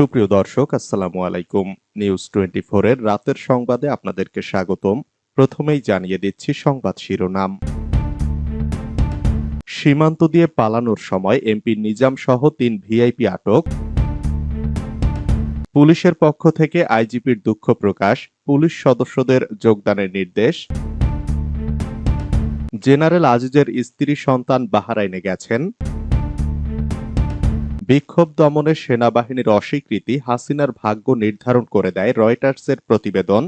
সুপ্রিয় দর্শক, আসসালামু আলাইকুম। নিউজ টোয়েন্টি এর রাতের সংবাদে আপনাদেরকে স্বাগতম। প্রথমেই জানিয়ে দিচ্ছি সংবাদ শিরোনাম। সীমান্ত দিয়ে পালানোর সময় এমপি নিজাম সহ তিন ভিআইপি আটক। পুলিশের পক্ষ থেকে আইজিপির দুঃখ প্রকাশ, পুলিশ সদস্যদের যোগদানের নির্দেশ। জেনারেল আজিজের স্ত্রী সন্তান বাহারাইনে গেছেন। বিক্ষোভ দমনে সেনাবাহিনীর অস্বীকৃতি হাসিনার ভাগ্য নির্ধারণ করে দেয় রয়টার্সের প্রতিবেদন।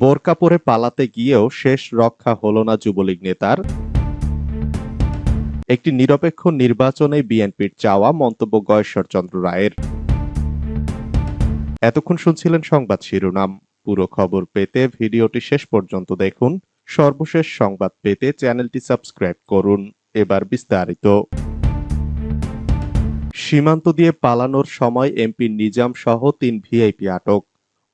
বোরকা পরে পালাতে গিয়েও শেষ রক্ষা হল না যুবলীগ নেতার। একটি নিরপেক্ষ নির্বাচনে বিএনপির চাওয়া মন্তব্য গয়েশ্বরচন্দ্র রায়ের। এতক্ষণ শুনছিলেন সংবাদ শিরোনাম। পুরো খবর পেতে ভিডিওটি শেষ পর্যন্ত দেখুন। সর্বশেষ সংবাদ পেতে চ্যানেলটি সাবস্ক্রাইব করুন। এবার বিস্তারিত। সীমান্ত দিয়ে পালানোর সময় এমপি নিজাম সহ তিন ভিআইপি আটক।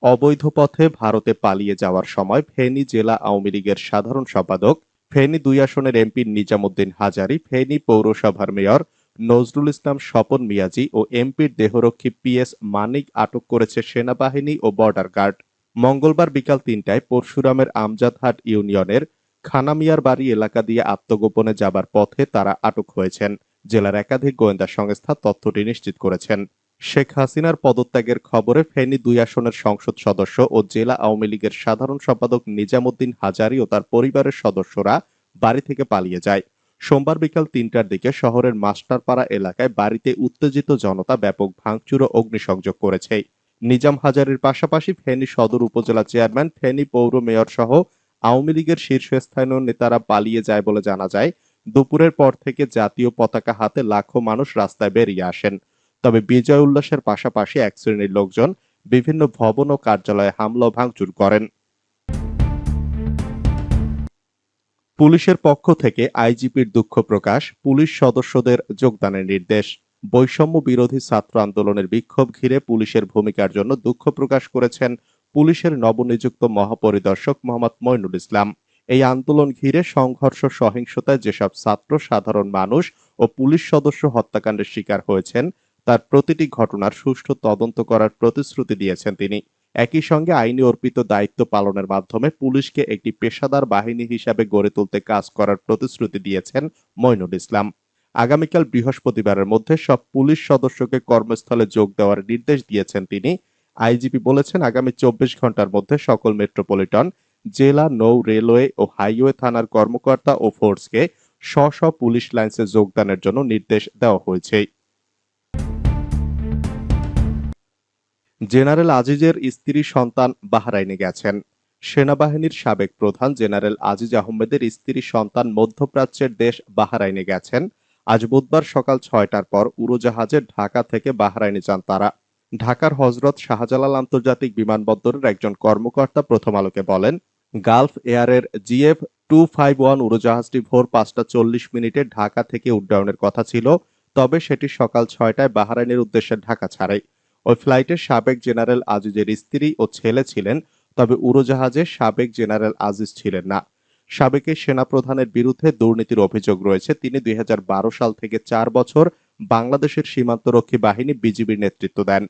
অবৈধ পথে ভারতে পালিয়ে যাওয়ার সময় ফেনী জেলা আওয়ামী লীগের সাধারণ সম্পাদক, ফেনী দুই আসনের এমপি নিজামুদ্দিন হাজারি, ফেনী পৌরসভার মেয়র নজরুল ইসলাম স্বপন মিয়াজি ও এমপির দেহরক্ষী পিএস মানিক আটক করেছে সেনাবাহিনী ও বর্ডার গার্ড। মঙ্গলবার বিকাল তিনটায় পরশুরামের আমজাদহাট ইউনিয়নের খানামিয়ার বাড়ি এলাকা দিয়ে আত্মগোপনে যাবার পথে তারা আটক হয়েছেন। জেলার একাধিক গোয়েন্দা সংস্থা তথ্যটি নিশ্চিত করেছেন। শেখ হাসিনার পদত্যাগের খবরে ফেনী দুই আসনের সংসদ সদস্য ও জেলা আওয়ামী লীগের সাধারণ সম্পাদক নিজামুদ্দিন হাজারি ও তার পরিবারের সদস্যরা বাড়ি থেকে পালিয়ে যায়। সোমবার বিকাল তিনটার দিকে শহরের মাস্টারপাড়া এলাকায় বাড়িতে উত্তেজিত জনতা ব্যাপক ভাঙচুর ও অগ্নিসংযোগ করেছে। নিজাম হাজারির পাশাপাশি ফেনী সদর উপজেলা চেয়ারম্যান, ফেনী পৌর মেয়র সহ আওয়ামী লীগের শীর্ষস্থানীয় নেতারা পালিয়ে যায় বলে জানা যায়। দুপুরের পর থেকে জাতীয় পতাকা হাতে লাখো মানুষ রাস্তায় বেরিয়ে আসেন। তবে বিজয় উল্লাসের পাশাপাশি এক শ্রেণির লোকজন বিভিন্ন ভবন ও কার্যালয়ে হামলা ভাঙচুর করেন। পুলিশের পক্ষ থেকে আইজিপির দুঃখ প্রকাশ, পুলিশ সদস্যদের যোগদানের নির্দেশ। বৈষম্য বিরোধী ছাত্র আন্দোলনের বিক্ষোভ ঘিরে পুলিশের ভূমিকার জন্য দুঃখ প্রকাশ করেছেন পুলিশের নবনিযুক্ত মহাপরিদর্শক মোহাম্মদ মইনুল ইসলাম। এই আন্দোলন ঘিরে সংঘর্ষ, সহিংসতায় যেসব ছাত্র, সাধারণ মানুষ ও পুলিশ সদস্য হত্যাকাণ্ডের শিকার হয়েছেন, তার প্রতিটি ঘটনার সুষ্ঠু তদন্ত করার প্রতিশ্রুতি দিয়েছেন তিনি। একই সঙ্গে আইনি অর্পিত দায়িত্ব পালনের মাধ্যমে পুলিশকে একটি পেশাদার বাহিনী হিসাবে গড়ে তুলতে কাজ করার প্রতিশ্রুতি দিয়েছেন মইনুল ইসলাম। আগামীকাল বৃহস্পতিবারের মধ্যে সব পুলিশ সদস্যকে কর্মস্থলে যোগ দেওয়ার নির্দেশ দিয়েছেন তিনি। আইজিপি বলেছেন, আগামী চব্বিশ ঘণ্টার মধ্যে সকল মেট্রোপলিটন জেলা, নৌ, রেলওয়ে ও হাইওয়ে থানার কর্মকর্তা ও ফোর্সকে স্ব স্ব পুলিশ লাইন্সে যোগদানের জন্য নির্দেশ দেওয়া হয়েছে। জেনারেল আজিজের স্ত্রী সন্তান বাহরাইনে গেছেন। সেনাবাহিনীর সাবেক প্রধান জেনারেল আজিজ আহমেদের স্ত্রী সন্তান মধ্যপ্রাচ্যের দেশ বাহরাইনে গেছেন। আজ বুধবার সকাল ছয়টার পর উড়োজাহাজে ঢাকা থেকে বাহরাইনে যান তারা। ঢাকার হজরত শাহজালাল আন্তর্জাতিক বিমানবন্দরের একজন কর্মকর্তা প্রথম আলোকে বলেন, গালফ এয়ারের জিএফ টু ফাইভ ওয়ান উড়োজাহাজটি ভোর পাঁচটা চল্লিশ মিনিটে ঢাকা থেকে উড্ডয়নের কথা ছিল, তবে সেটি সকাল ছয়টায় বাহারাইনের উদ্দেশ্যে ঢাকা ছাড়ে। ওই ফ্লাইটে সাবেক জেনারেল আজিজের স্ত্রী ও ছেলে ছিলেন, তবে উড়োজাহাজে সাবেক জেনারেল আজিজ ছিলেন না। সাবেকের সেনাপ্রধানের বিরুদ্ধে দুর্নীতির অভিযোগ রয়েছে, তিনি দুই হাজার বারো সাল থেকে চার বছর বাংলাদেশের সীমান্তরক্ষী বাহিনী বিজিবির নেতৃত্ব দেন।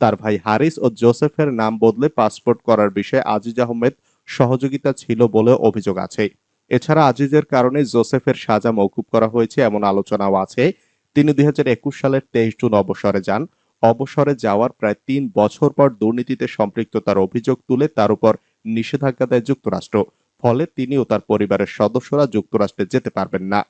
তার ভাই হারিস ও জোসেফের নাম বদলে পাসপোর্ট করার বিষয়ে আজিজ আহমেদ সহযোগিতা ছিল বলে অভিযোগ আছে। এছাড়া আজিজের কারণে জোসেফের সাজা মৌকুব করা হয়েছে এমন আলোচনাও আছে। তিনি দুই হাজার একুশ সালের তেইশ জুন অবসরে যান। অবসরে যাওয়ার প্রায় তিন বছর পর দুর্নীতিতে সম্পৃক্ততার অভিযোগ তুলে তার উপর নিষেধাজ্ঞা দেয় যুক্তরাষ্ট্র। ফলে তিনি ও তার পরিবারের সদস্যরা যুক্তরাষ্ট্রে যেতে পারবেন না।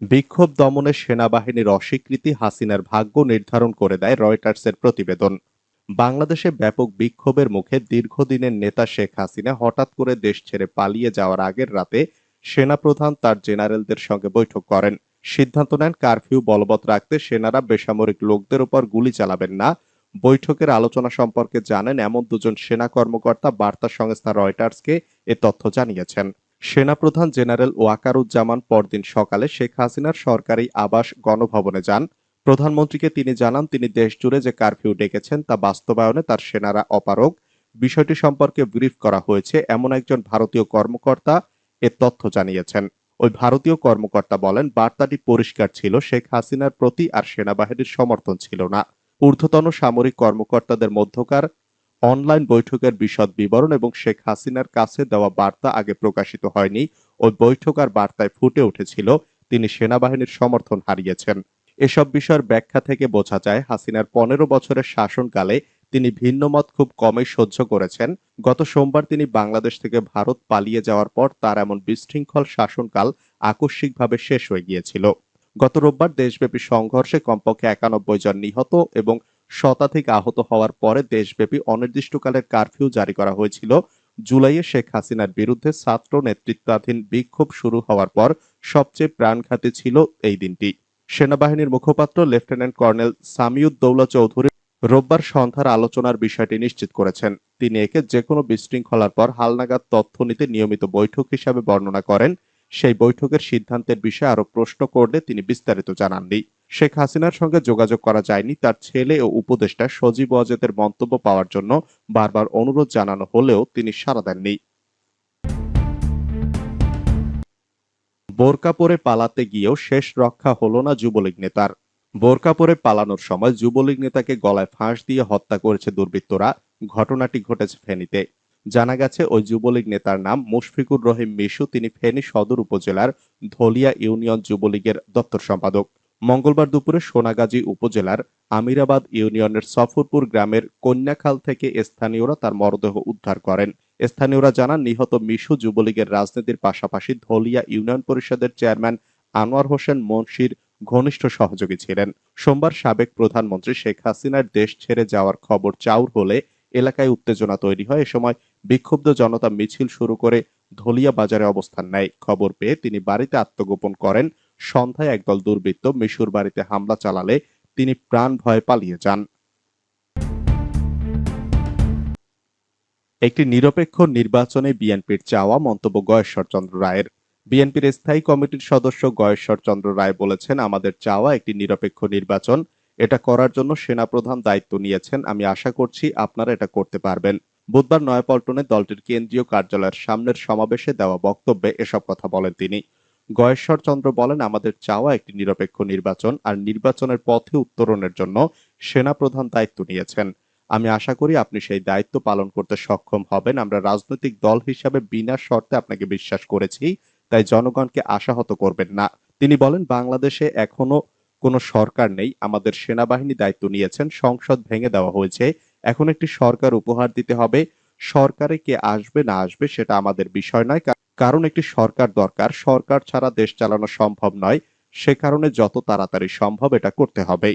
বিক্ষোভ দমনে সেনাবাহিনীর অস্বীকৃতি হাসিনার ভাগ্য নির্ধারণ করে দেয় রয়টার্সের প্রতিবেদন। বাংলাদেশে ব্যাপক বিক্ষোভের মুখে দীর্ঘদিনের নেতা শেখ হাসিনা হঠাৎ করে দেশ ছেড়ে পালিয়ে যাওয়ার আগের রাতে সেনাপ্রধান তার জেনারেলদের সঙ্গে বৈঠক করেন। সিদ্ধান্ত নেন কারফিউ বলবৎ রাখতে সেনারা বেসামরিক লোকদের উপর গুলি চালাবেন না। বৈঠকের আলোচনা সম্পর্কে জানেন এমন দুজন সেনা কর্মকর্তা বার্তা সংস্থা রয়টার্সকে এ তথ্য জানিয়েছেন। সেনাপ্রধান জেনারেল ওয়াকারুজ্জামান পরদিন সকালে শেখ হাসিনার সরকারি আবাস গণভবনে যান। প্রধানমন্ত্রীকে তিনি জানান, তিনি দেশ জুড়ে যে কারফিউ ডেকেছেন তা বাস্তবায়নে তার সেনারা অপারগ। বিষয়টি সম্পর্কে ব্রিফ করা হয়েছে, এমন একজন ভারতীয় কর্মকর্তা এ তথ্য জানিয়েছেন। ওই ভারতীয় কর্মকর্তা বলেন, বার্তাটি পরিষ্কার ছিল, শেখ হাসিনার প্রতি আর সেনাবাহিনীর সমর্থন ছিল না। ঊর্ধ্বতন সামরিক কর্মকর্তাদের মধ্যকার অনলাইন বৈঠকের বিশদ বিবরণ এবং শেখ হাসিনার কাছে দেওয়া বার্তা আগে প্রকাশিত হয়নি ওই বৈঠক আর বার্তায় ফুটে উঠেছিল, তিনি সেনাবাহিনীর সমর্থন হারিয়েছেন। এসব বিষয়ের ব্যাখ্যা থেকে বোঝা যায়, হাসিনার পনেরো বছরের শাসনকালে তিনি ভিন্ন মত খুব কমই সহ্য করেছেন। গত সোমবার তিনি বাংলাদেশ থেকে ভারত পালিয়ে যাওয়ার পর তার এমন বিশৃঙ্খল শাসনকাল আকস্মিকভাবে শেষ হয়ে গিয়েছিল। গত রোববার দেশব্যাপী সংঘর্ষে কমপক্ষে একানব্বই জন নিহত এবং শতাধিক আহত হওয়ার পরে দেশব্যাপী অনির্দিষ্টকালের কারফিউ জারি করা হয়েছিল। জুলাইয়ে শেখ হাসিনার বিরুদ্ধে ছাত্র নেতৃত্বাধীন বিক্ষোভ শুরু হওয়ার পর সবচেয়ে প্রাণঘাতী ছিল এই দিনটি। সেনাবাহিনীর মুখপাত্র লেফটেন্যান্ট কর্নেল সামিউদ্দৌলা চৌধুরী রোববার সন্ধ্যার আলোচনার বিষয়টি নিশ্চিত করেছেন। তিনি একে যে কোনো বিশৃঙ্খলার পর হালনাগাদ তথ্য নিতে নিয়মিত বৈঠক হিসাবে বর্ণনা করেন। সেই বৈঠকের সিদ্ধান্তের বিষয়ে আরও প্রশ্ন করলে তিনি বিস্তারিত জানাননি। শেখ হাসিনার সঙ্গে যোগাযোগ করা যায়নি। তার ছেলে ও উপদেষ্টা সজীব ওয়াজেদের মন্তব্য পাওয়ার জন্য বারবার অনুরোধ জানানো হলেও তিনি সাড়া দেননি। বোরকা পরে পালাতে গিয়েও শেষ রক্ষা হলো না যুবলীগ নেতার। বোরকা পরে পালানোর সময় যুবলীগ নেতাকে গলায় ফাঁস দিয়ে হত্যা করেছে দুর্বৃত্তরা। ঘটনাটি ঘটেছে ফেনীতে। জানা গেছে, ওই যুবলীগ নেতার নাম মুশফিকুর রহিম মিশু। তিনি ফেনী সদর উপজেলার ধলিয়া ইউনিয়ন যুবলীগের দপ্তর সম্পাদক। মঙ্গলবার দুপুরে সোনাগাজী উপজেলার আমিরাবাদ ইউনিয়নের সফরপুর গ্রামের কন্যাখাল থেকে স্থানীয়রা তার মরদেহ উদ্ধার করেন। স্থানীয়রা জানান, নিহত মিশু যুবলীগের রাজনীতির পাশাপাশি ধলিয়া ইউনিয়ন পরিষদের চেয়ারম্যান আনোয়ার হোসেন মুন্সির ঘনিষ্ঠ সহযোগী ছিলেন। সোমবার সাবেক প্রধানমন্ত্রী শেখ হাসিনার দেশ ছেড়ে যাওয়ার খবর চাউর হলে এলাকায় উত্তেজনা তৈরি হয়। এ সময় বিক্ষুব্ধ জনতা মিছিল শুরু করে ধলিয়া বাজারে অবস্থান নেয়। খবর পেয়ে তিনি বাড়িতে আত্মগোপন করেন। সন্ধ্যায় একদল দুর্বৃত্ত মিশুর বাড়িতে হামলা চালালে তিনি প্রাণ ভয়ে পালিয়ে যান। একটি নিরপেক্ষ নির্বাচনে বিএনপির চাওয়া মন্তব্য গয়েশ্বর চন্দ্র রায়ের। বিএনপির স্থায়ী কমিটির সদস্য গয়েশ্বর চন্দ্র রায় বলেছেন, আমাদের চাওয়া একটি নিরপেক্ষ নির্বাচন। এটা করার জন্য সেনাপ্রধান দায়িত্ব নিয়েছেন। আমি আশা করছি আপনারা এটা করতে পারবেন। বুধবার নয়াপল্টনে দলটির কেন্দ্রীয় কার্যালয়ের সামনের সমাবেশে দেওয়া বক্তব্যে এসব কথা বলেন তিনি। গয়েশ্বর চন্দ্র বলেন, আমাদের চাওয়া একটি নিরপেক্ষ নির্বাচন আর নির্বাচনের পথে উত্তরণের জন্য সেনাপ্রধান দায়িত্ব নিয়েছেন। আমি আশা করি আপনি সেই দায়িত্ব পালন করতে সক্ষম হবেন। আমরা রাজনৈতিক দল হিসাবে বিনা শর্তে আপনাকে বিশ্বাস করেছি, তাই জনগণকে আশাহত করবেন না। তিনি বলেন, বাংলাদেশে এখনও কোনো সরকার নেই। আমাদের সেনাবাহিনী দায়িত্ব নিয়েছেন। সংসদ ভেঙে দেওয়া হয়েছে। এখন একটি সরকার উপহার দিতে হবে। সরকারে কে আসবে না আসবে সেটা আমাদের বিষয় নয়। কারণ একটি সরকার দরকার। সরকার ছাড়া দেশ চালানো সম্ভব নয়। সে কারণে যত তাড়াতাড়ি সম্ভব এটা করতে হবে